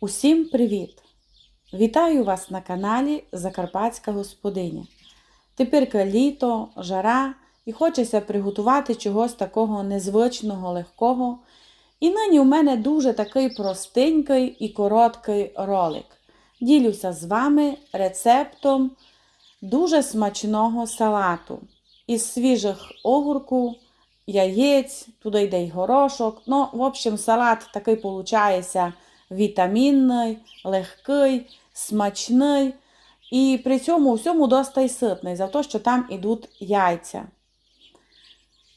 Усім привіт! Вітаю вас на каналі Закарпатська господиня. Тепер літо, жара і хочеться приготувати чогось такого незвичного, легкого. І нині у мене дуже такий простенький і короткий ролик. Ділюся з вами рецептом дуже смачного салату із свіжих огурку, яєць, туди йде й горошок. Ну, в общем, салат такий виходить вітамінний, легкий, смачний. І при цьому всьому досить ситний, за те, що там ідуть яйця.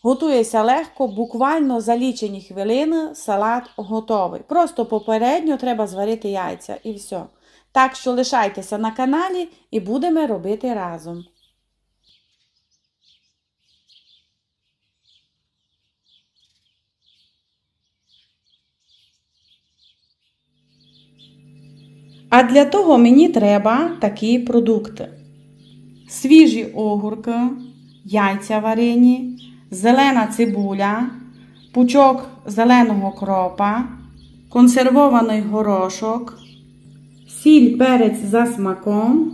Готується легко, буквально за лічені хвилини салат готовий. Просто попередньо треба зварити яйця і все. Так що лишайтеся на каналі і будемо робити разом. А для того мені треба такі продукти: свіжі огурки, яйця варені, зелена цибуля, пучок зеленого кропа, консервований горошок, сіль перець за смаком.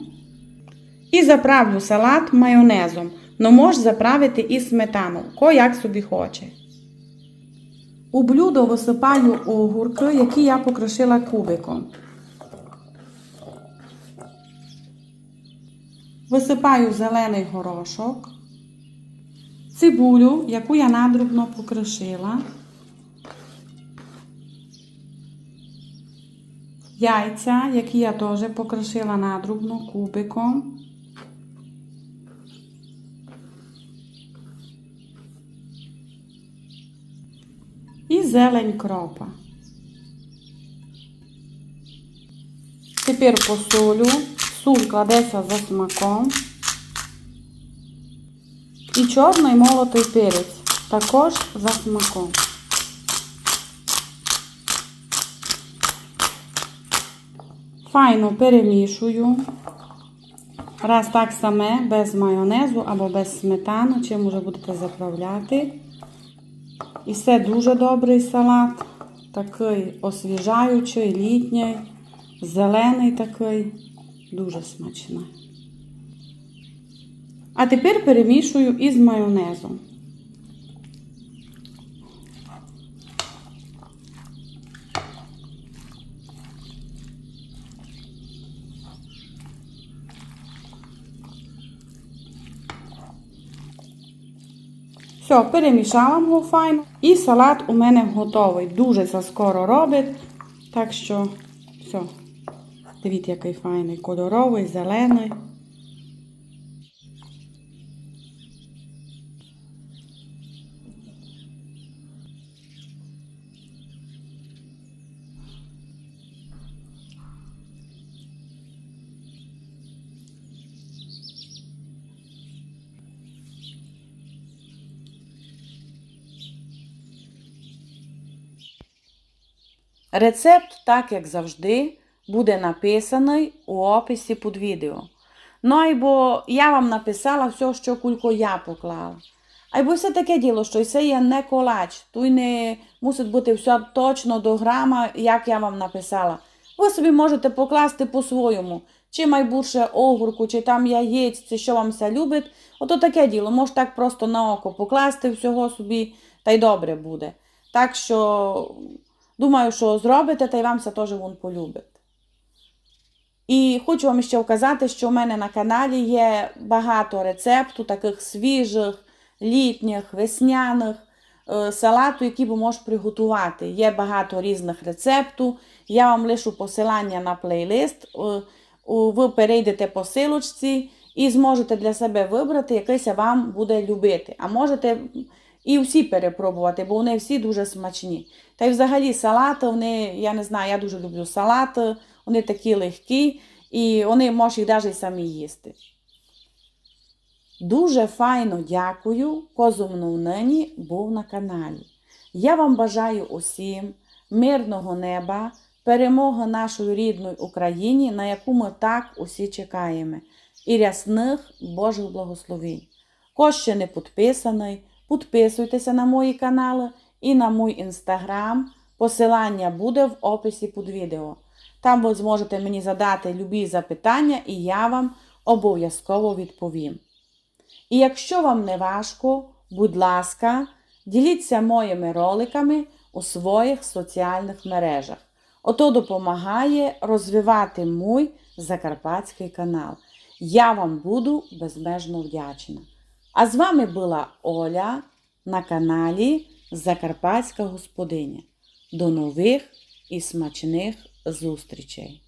І заправлю салат майонезом. Но можеш заправити і сметану, ко як собі хоче. У блюдо висипаю огурки, які я покрошила кубиком. Висипаю зелений горошок, цибулю, яку я надрібно покришила, яйця, які я теж покришила надрібно кубиком. І зелень кропа. Тепер посолю. Суль кладеться за смаком. І чорний молотий перець також за смаком. Файно перемішую. Раз так саме, без майонезу або без сметани, чим вже будете заправляти. І все дуже добрий салат. Такий освіжаючий, літній, зелений такий. Дуже смачна. А тепер перемішую із майонезом. Все, перемішала його файно. І салат у мене готовий. Дуже це скоро робить. Так що, все. Дивіться, який файний, кольоровий, зелений. Рецепт, так як завжди, буде написаний у описі під відео. Ну, або я вам написала все, що кулько я поклала. Або все таке діло, що це є не колач, тут не мусить бути все точно до грама, як я вам написала. Ви собі можете покласти по-своєму. Чи майбурше огурку, чи там яєць, чи що вам все любить. Ото таке діло, може так просто на око покласти всього собі, та й добре буде. Так що, думаю, що зробите, та й вам це теж вон полюбить. І хочу вам ще вказати, що у мене на каналі є багато рецепту, таких свіжих, літніх, весняних е, салату, які ви можете приготувати. Є багато різних рецептів. Я вам лишу посилання на плейлист. Е, ви перейдете по силочці і зможете для себе вибрати, якийсь вам буде любити. А можете і всі перепробувати, бо вони всі дуже смачні. Та й взагалі салати, вони, я не знаю, я дуже люблю салати, вони такі легкі, і вони можуть їх навіть самі їсти. Дуже файно дякую, козумну нині був на каналі. Я вам бажаю усім мирного неба, перемоги нашої рідної Україні, на яку ми так усі чекаємо, і рясних Божих благословень. Хто ще не підписаний, підписуйтеся на мої канали і на мій інстаграм. Посилання буде в описі під відео. Там ви зможете мені задати любі запитання, і я вам обов'язково відповім. І якщо вам не важко, будь ласка, діліться моїми роликами у своїх соціальних мережах. Ото допомагає розвивати мій закарпатський канал. Я вам буду безмежно вдячна. А з вами була Оля на каналі Закарпатська Господиня. До нових і смачних зустрічей!